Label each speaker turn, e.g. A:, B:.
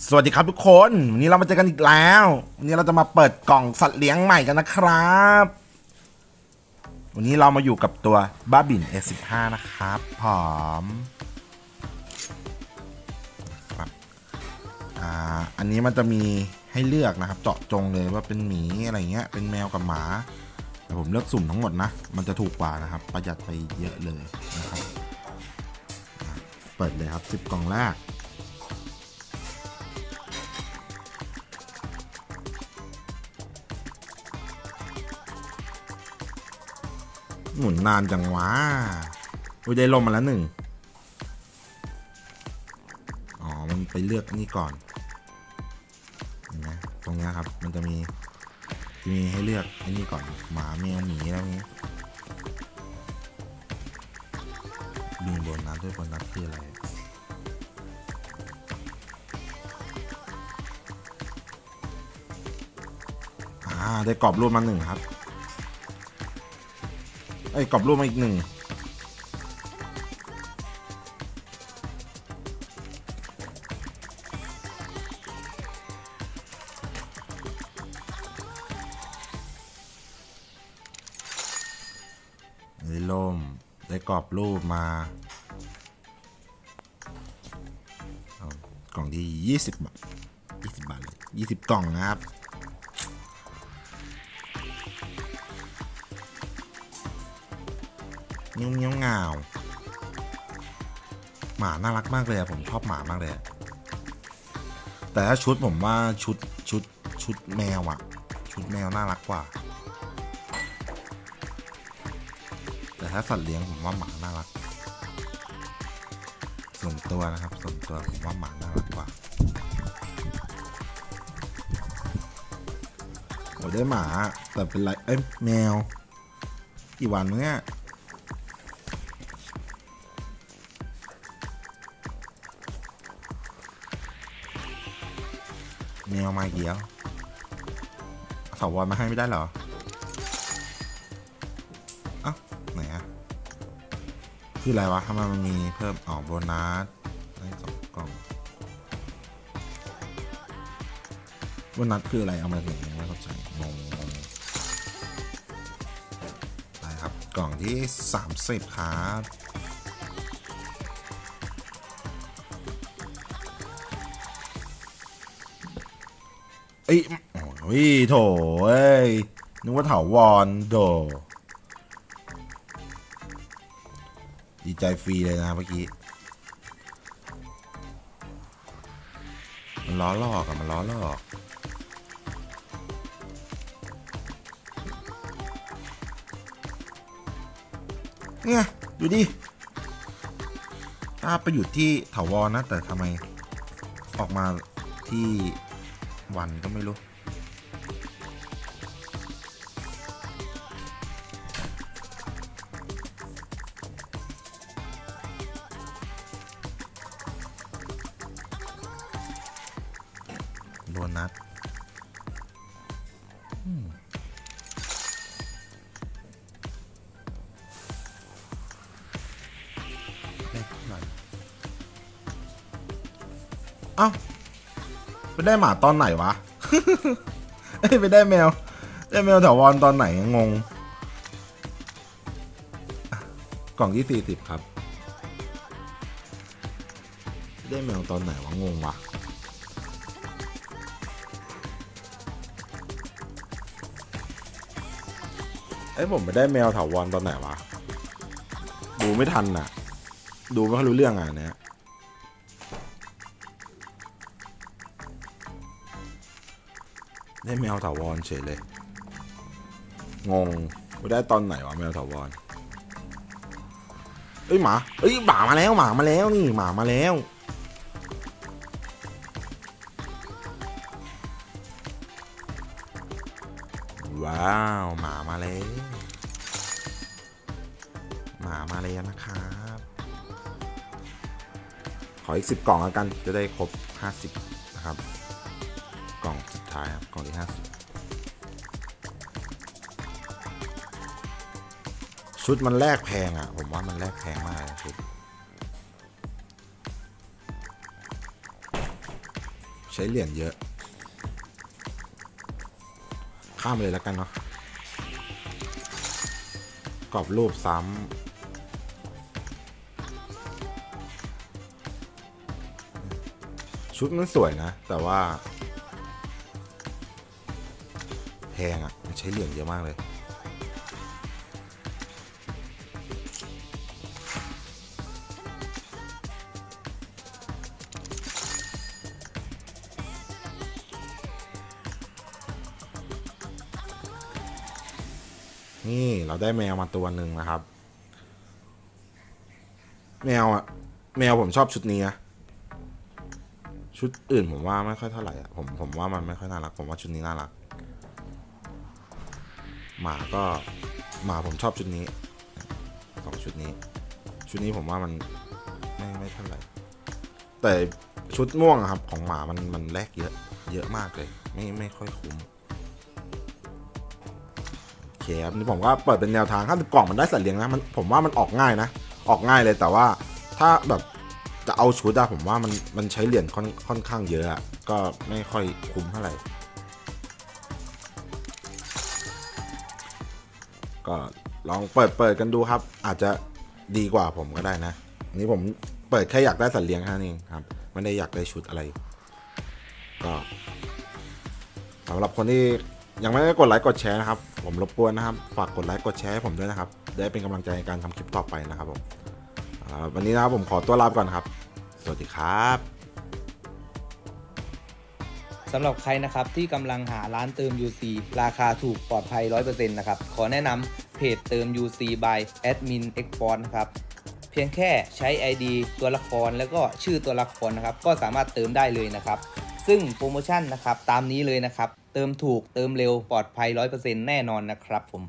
A: สวัสดีครับทุกคน วันนี้เรามาเจอกันอีกแล้ว วันนี้เราจะมาเปิดกล่องสัตว์เลี้ยงใหม่กันนะครับ วันนี้เรามาอยู่กับตัวบ้าบิน S15 นะครับผอมครับอ่าอันนี้มันจะมีให้เลือกนะครับ เจาะจงเลยว่าเป็นหมีอะไรเงี้ย เป็นแมวกับหมา แต่ผมเลือกสุ่มทั้งหมดนะ มันจะถูกกว่านะครับ ประหยัดไปเยอะเลยนะครับ เปิดเลยครับ 10 กล่องแรก หมุนนานจังวะอุ้ยได้ลมมาแล้วหนึ่ง อ๋อ มันไปเลือกนี่ก่อน เห็นไหมตรงเนี้ยครับ มันจะมีจะมีให้เลือกไอ้นี่ก่อน หมาแมวหมีอะไรพวกนี้มีโบนัสด้วยโบนัสคืออะไรอ่าได้กรอบรูปมาหนึ่งครับ ไอ้กรอบรูปมาอีกหนึ่งได้ล่มได้กรอบรูปมาเอากล่องที่ยี่สิบบาทยี่สิบบาทเลยยี่สิบกล่องนะครับ เงี้ยวเงี้ยวงาวหมาน่ารักมากเลยผมชอบหมามากเลย แต่ถ้าชุดผมว่าชุดชุดชุดแมวอะชุดแมวน่ารักกว่า แต่ถ้าสัตว์เลี้ยงผมว่าหมาน่ารักส่วนตัวนะครับส่วนตัวผมว่าหมาน่ารักกว่าโอ้ได้หมาแต่เป็นไรเอ้ยแมว กี่วันเนี่ย แมวมาอีกแล้วสาวรมาให้ไม่ได้เหรอ เอ้าไหนอะคืออะไรวะทำไมมันมีเพิ่มอ๋อโบนัสได้สองกล่องโบนัสคืออะไรเอามาถึงไม่เข้าใจงงงงไปครับกล่องที่ 30 ครับ เอ้ยโอ้ยโถเอ้ยนึกว่าถาวรโดดีใจฟรีเลยนะเมื่อกี้มันล้อลอกอะมันล้อลอกเนี่ยดูดิถ้าไปอยู่ที่ถาวรนะ แต่ทำไมออกมาที่ วันก็ไม่รู้ โบนัสได้เท่าไหร่เอ้า ไปได้หมาตอนไหนวะเอ้ยไปได้แมว ได้แมวแถววอนตอนไหนงงอะกล่องที่สี่สิบครับ ได้แมวตอนไหนวะงงวะเอ้ยผมไปได้แมวถาวรตอนไหนวะ ดูไม่ทันน่ะ ดูไม่ค่อยรู้เรื่องอะอันเนี้ย ได้แมวถาวรเฉยเลย งงไปได้ตอนไหนวะแมวถาวรเอ้ยหมาเอ้ยหมามาแล้วหมามาแล้วนี่หมามาแล้วว้าวหมามาแล้วหมามาแล้วนะครับ ขออีกสิบกล่องแล้วกันจะได้ครบห้าสิบนะครับ กล่อง ท้ายครับกล่องที่ห้าสิบชุดมันแลกแพงอะ ผมว่ามันแลกแพงมากชุด ใช้เหรียญเยอะ ข้ามเลยแล้วกันเนาะกรอบรูปซ้ำชุดมันสวยนะ แต่ว่า งอะ่ะมันใช้เหรียญเยอะมากเลย นี่เราได้แมวมาตัวหนึ่งนะครับ แมวอะแมวผมชอบชุดนี้นะชุดอื่นผมว่าไม่ค่อยเท่าไหร่อะผมผมว่ามันไม่ค่อยน่ารัก ผมว่าชุดนี้น่ารัก หมาก็หมาผมชอบชุดนี้สองชุดนี้ ชุดนี้ผมว่ามันไม่ไม่เท่าไหร่แต่ชุดม่วงครับของหมามันมันแลกเยอะเยอะมากเลย ไม่ไม่ค่อยคุ้มโอเคครับนี่ผมก็เปิดเป็นแนวทางถ้ากล่องมันได้สัตว์เลี้ยงนะมันผมว่ามันออกง่ายนะ ออกง่ายเลยแต่ว่าถ้าแบบจะเอาชุดอะผมว่ามันมันใช้เหรียญค่อนค่อนข้างเยอะอะก็ไม่ค่อยคุ้มเท่าไหร่ ก็ลองเปิดเปิดกันดูครับ อาจจะดีกว่าผมก็ได้นะ นี้ผมเปิดแค่อยากได้สัตว์เลี้ยงแค่นั้นเองครับไม่ได้อยากได้ชุดอะไร ก็สำหรับคนที่ยังไม่ได้กดไลค์กดแชร์นะครับ ผมรบกวนนะครับ ฝากกดไลค์กดแชร์ให้ผมด้วยนะครับ ได้เป็นกำลังใจในการทำคลิปต่อไปนะครับผมวันนี้นะครับผมขอตัวลาไปก่อนครับ สวัสดีครับ
B: สำหรับใครนะครับที่กำลังหาร้านเติม UC ราคาถูกปลอดภัย 100%นะครับ ขอแนะนำเพจเติม UC by admin x p o r t นะครับ เพียงแค่ใช้ ID ตัวละครแล้วก็ชื่อตัวละครนะครับ ก็สามารถเติมได้เลยนะครับ ซึ่งโปรโมชั่นนะครับตามนี้เลยนะครับ เติมถูกเติมเร็วปลอดภัย 100%แน่นอนนะครับผม